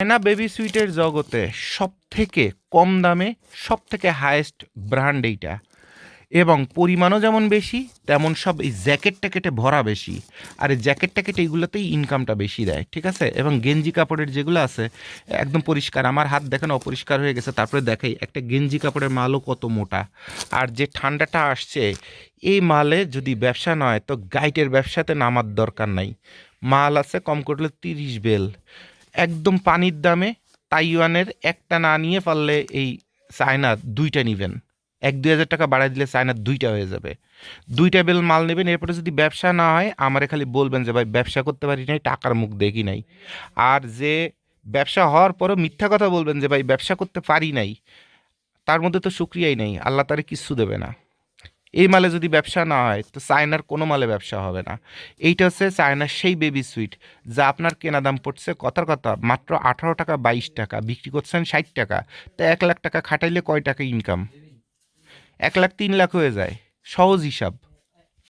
China baby সুইটের জগতে সব থেকে কম দামে সব থেকে হায়েস্ট ব্র্যান্ড এইটা। এবং পরিমাণও যেমন বেশি, তেমন সব এই জ্যাকেট ট্যাকেটে ভরা বেশি। আর এই জ্যাকেট ট্যাকেট এইগুলোতেই ইনকামটা বেশি দেয়, ঠিক আছে? এবং গেঞ্জি কাপড়ের যেগুলো আছে, একদম পরিষ্কার। আমার হাত দেখেন অপরিষ্কার হয়ে গেছে, তারপরে দেখাই, একটা গেঞ্জি কাপড়ের মালও কত মোটা। আর যে ঠান্ডাটা আসছে, এই মালে যদি ব্যবসা নয় তো গাইটের ব্যবসাতে নামার দরকার নাই। মাল আছে কম করলে তিরিশ বেল। একদম পানির দামে তাইওয়ানের একটা না নিয়ে পারলে এই চায়না দুইটা নিবেন। এক দুই হাজার টাকা বাড়াই দিলে চায়না দুইটা হয়ে যাবে। দুইটা বেল মাল নেবেন, এরপরে যদি ব্যবসা না হয়, আমারে খালি বলবেন যে, ভাই, ব্যবসা করতে পারি নাই, টাকার মুখ দেখি নাই। আর যে ব্যবসা হওয়ার পরও মিথ্যা কথা বলবেন যে, ভাই, ব্যবসা করতে পারি নাই। তার মধ্যে তো সুক্রিয়াই নেই, আল্লাহ তারে কিচ্ছু দেবে না। এই মালে যদি ব্যবসা না হয়, তো চায়নার কোনো মালে ব্যবসা হবে না। এইটা হচ্ছে চায়নার সেই বেবি সুইট যা আপনার কেনা দাম পড়ছে কথার কথা, মাত্র আঠারো টাকা, বাইশ টাকা, বিক্রি করছেন ষাট টাকা। তো এক লাখ টাকা খাটাইলে কয় টাকা ইনকাম এক লাখ, তিন লাখ হয়ে যায়। সহজ হিসাব।